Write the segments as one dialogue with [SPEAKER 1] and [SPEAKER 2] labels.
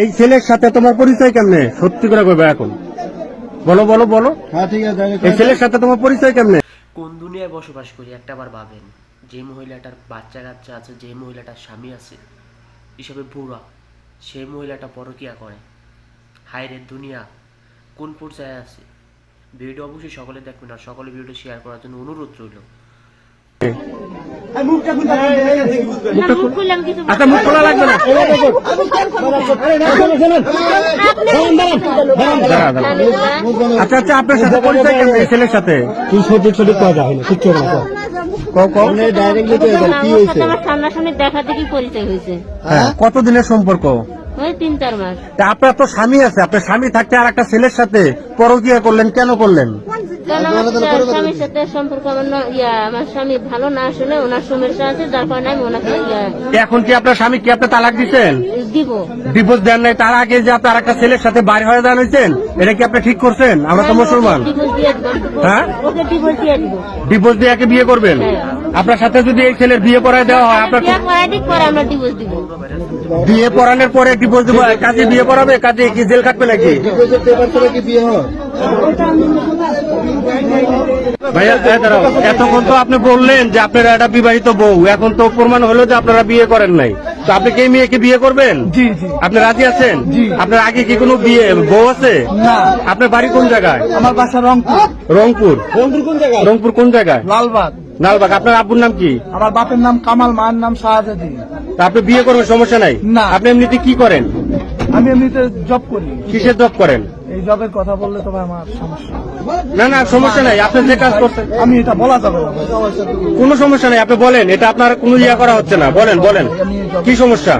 [SPEAKER 1] এই ছেলের সাথে তোমার পরিচয় কেমনে? সত্যি করে কইবা এখন। বলো বলো বলো।
[SPEAKER 2] হ্যাঁ ঠিক আছে
[SPEAKER 1] এই ছেলের সাথে তোমার পরিচয় কেমনে?
[SPEAKER 3] কোন দুনিয়ায় বসবাস করি একটা বার ভাবেন যে মহিলাটার বাচ্চা কাচ্চা আছে যে মহিলাটার স্বামী আছে হিসাবে বুড়া সে মহিলাটা পরকিয়া করে। হায়রে দুনিয়া কোন পর্যায়ে আছে? ভিডিও অবশ্যই সকলে দেখবেন আর সকলে ভিডিও শেয়ার করার জন্য অনুরোধ রইল।
[SPEAKER 1] আচ্ছা মুখ খোলা লাগবে না। আচ্ছা আচ্ছা আপনার সাথে পরিচয় কেমন? ছেলের সাথে?
[SPEAKER 2] তুই সঠিক সঠিক কথা হয় না কিচ্ছু না হয়েছে।
[SPEAKER 1] হ্যাঁ কতদিনের সম্পর্ক?
[SPEAKER 4] ওই তিন চার মাস।
[SPEAKER 1] তা আপনার তো স্বামী আছে আপনার স্বামী থাকতে আর একটা ছেলের সাথে পরকিয়া করলেন কেন করলেন?
[SPEAKER 4] কারণ আমার স্বা- স্বামীর সাথে সম্পর্ক আমার আমার স্বামী ভালো না আসলে ওনার সমস্যা আছে যার কারণে আমি ওনাকে
[SPEAKER 1] এখন কি আপনার স্বামী কি আপনি তালাক দিচ্ছেন
[SPEAKER 4] দিব।
[SPEAKER 1] ডিভোর্স দেন নাই তার আগে যে আপনার একটা ছেলের সাথে বাইরে হয়ে দাঁড় হয়েছেন এটা কি আপনি ঠিক করছেন? আমরা তো মুসলমান।
[SPEAKER 4] ডিভোর্স দিয়ে
[SPEAKER 1] হ্যাঁ?
[SPEAKER 4] ডিভোর্স দিয়ে
[SPEAKER 1] বিয়ে করবেন? আপনার সাথে যদি এই ছেলের বিয়ে করায় দেওয়া হয় আপনার
[SPEAKER 4] বিয়ে দিক পরে ডিভোর্স দিব।
[SPEAKER 1] পড়ানোর কাজে বিয়ে পড়াবে? কাজে কি জেল কাটবে নাকি? ভাইয়া দাঁড়াও, এতক্ষণ তো আপনি বললেন যে আপনারা একটা বিবাহিত বউ। এখন তো প্রমাণ হলো যে আপনারা বিয়ে করেন নাই। তো আপনি কি মেয়েকে বিয়ে করবেন?
[SPEAKER 2] জি জি।
[SPEAKER 1] আপনি রাজি আছেন? আপনার আগে কি কোনো বিয়ে বউ আছে? আপনার বাড়ি কোন জায়গায়?
[SPEAKER 2] আমার বাসা রংপুর।
[SPEAKER 1] রংপুর।
[SPEAKER 2] রংপুর কোন জায়গায়?
[SPEAKER 1] রংপুর কোন জায়গায়?
[SPEAKER 2] লালবাগ।
[SPEAKER 1] লালবাগ আপনার আব্বুর নাম কি?
[SPEAKER 2] আমার বাপের নাম কামাল মায়ের নাম শাহজাদি
[SPEAKER 1] আপনি বিয়ে করবেন সমস্যা নাই?
[SPEAKER 2] না।
[SPEAKER 1] আপনি এমনিতে কি করেন?
[SPEAKER 2] আমি এমনিতে জব করি।
[SPEAKER 1] কিসের জব করেন?
[SPEAKER 2] এই জবের কথা বললে তো ভাই আমার সমস্যা।
[SPEAKER 1] না না সমস্যা নাই আপনি যে কাজ করছেন
[SPEAKER 2] আমি এটা বলা যাবে না।
[SPEAKER 1] কোনো সমস্যা নাই আপনি বলেন এটা আপনার কোনো ইয়া করা হচ্ছে না। বলেন বলেন। কি সমস্যা?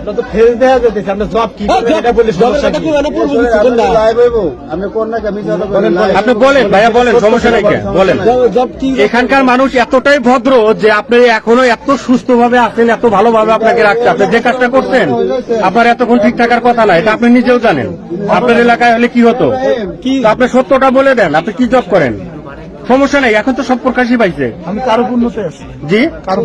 [SPEAKER 2] আপনার তো ফেস দেখা যেতেছে আপনার জব কি? করবেন এটা বলে সমস্যা কি?
[SPEAKER 1] আপনি বলেন ভাইয়া বলেন সমস্যা নাই বলেন। এখানকার মানুষ এতটাই ভদ্র যে আপনি এখনও এত সুস্থ ভাবে আছেন এত ভালোভাবে আপনাকে রাখছে। আপনি যে কাজটা করছেন আপনার এতক্ষণ ঠিক থাকার কথা না এটা আপনি নিজেও জানেন। আপনার এলাকায় হলে কি হতো? আপনি সত্যটা বলে দেন আপনি কি জব করেন? সমস্যা নাই এখন তো সব প্রকাশই পাইছে।
[SPEAKER 2] আমি কারও পূর্ণতে আছি।
[SPEAKER 1] জি? কারও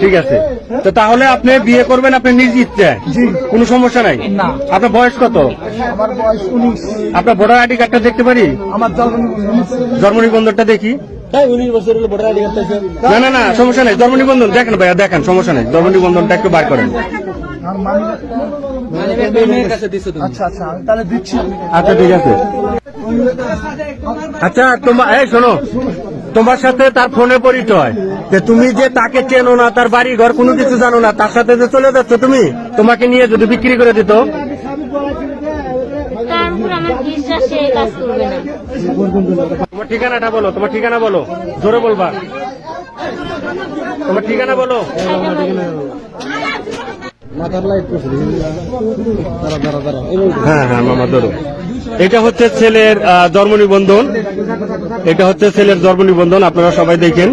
[SPEAKER 1] ঠিক আছে। তো তাহলে আপনি বিয়ে করবেন আপনি নিজ ইচ্ছায়?
[SPEAKER 2] জি।
[SPEAKER 1] কোনো সমস্যা নাই? আপনার বয়স কত?
[SPEAKER 2] আমার বয়স উনিশ।
[SPEAKER 1] আপনার ভোটার আইডি কার্ডটা দেখতে পারি?
[SPEAKER 2] আমার জন্ম
[SPEAKER 1] নিবন্ধনটা দেখি।
[SPEAKER 2] হ্যাঁ কার্ড
[SPEAKER 1] না না না সমস্যা নেই। জন্ম নিবন্ধন দেখেন ভাইয়া দেখেন সমস্যা নেই। জন্ম নিবন্ধনটা একটু বার করেন।
[SPEAKER 2] আচ্ছা আচ্ছা দিচ্ছি।
[SPEAKER 1] আচ্ছা ঠিক আছে। আচ্ছা তোমার এই শোনো। তোমার সাথে তার ফোনে পরিচয়। যে তুমি যে তাকে চেনো না তার বাড়ি ঘর কোনো কিছু জানো না তার সাথে যে চলে যাচ্ছ তুমি তোমাকে নিয়ে যদি বিক্রি করে দিত। তোমার ঠিকানাটা বলো তোমার ঠিকানা বলো জোরে বলবা। তোমার ঠিকানা বলো। হ্যাঁ হ্যাঁ মামা ধরো। এটা হচ্ছে ছেলের জন্ম নিবন্ধন এটা হচ্ছে ছেলের জন্ম নিবন্ধন আপনারা সবাই দেখেন।